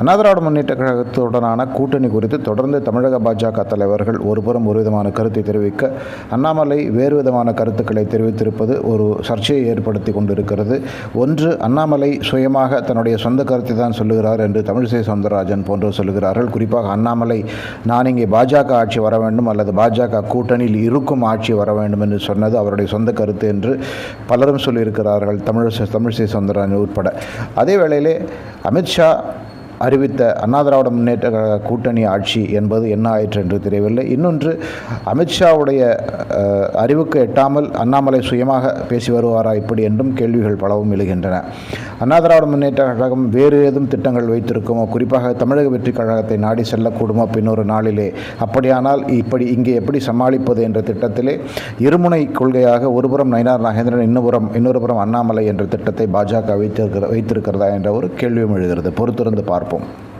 அண்ணா முன்னேற்ற கழகத்துடனான கூட்டணி குறித்து தொடர்ந்து தமிழக பாஜக தலைவர்கள் ஒருபுறம் ஒரு விதமான கருத்தை தெரிவிக்க அண்ணாமலை வேறு விதமான கருத்துக்களை தெரிவித்திருப்பது ஒரு சர்ச்சையை ஏற்படுத்தி கொண்டிருக்கிறது. ஒன்று அண்ணாமலை சுயமாக தன்னுடைய சொந்த கருத்தை தான் சொல்லுகிறார் என்று தமிழிசை சவுந்தரராஜன் போன்றோர் சொல்லுகிறார்கள். குறிப்பாக அண்ணாமலை நான் இங்கே பாஜக ஆட்சி வர வேண்டும் அல்லது பாஜக கூட்டணியில் இருக்கும் ஆட்சி வர வேண்டும் என்று சொன்னது அவருடைய சொந்த கருத்து என்று பலரும் சொல்லியிருக்கிறார்கள் தமிழிசை தமிழிசை சவுந்தரராஜன் உட்பட. அதே வேளையிலே அமித்ஷா அறிவித்த அண்ணா திராவிட முன்னேற்ற கழக கூட்டணி ஆட்சி என்பது என்ன ஆயிற்று என்று தெரியவில்லை. இன்னொன்று அமித்ஷாவுடைய அறிவுக்கு எட்டாமல் அண்ணாமலை சுயமாக பேசி வருவாரா இப்படி என்றும் கேள்விகள் பலவும் எழுகின்றன. அண்ணா திராவிட முன்னேற்ற கழகம் வேறு ஏதும் திட்டங்கள் வைத்திருக்குமோ? குறிப்பாக தமிழக வெற்றி கழகத்தை நாடி செல்லக்கூடுமோ பின்னொரு நாளிலே? அப்படியானால் இப்படி இங்கே எப்படி சமாளிப்பது என்ற திட்டத்திலே இருமுனை கொள்கையாக ஒருபுறம் நயினார் நாகேந்திரன் இன்னொருபுறம் இன்னொரு புறம் அண்ணாமலை என்ற திட்டத்தை பாஜக வைத்திருக்கிற வைத்திருக்கிறதா என்ற ஒரு கேள்வியும் எழுகிறது. பொறுத்திருந்து பார்ப்போம்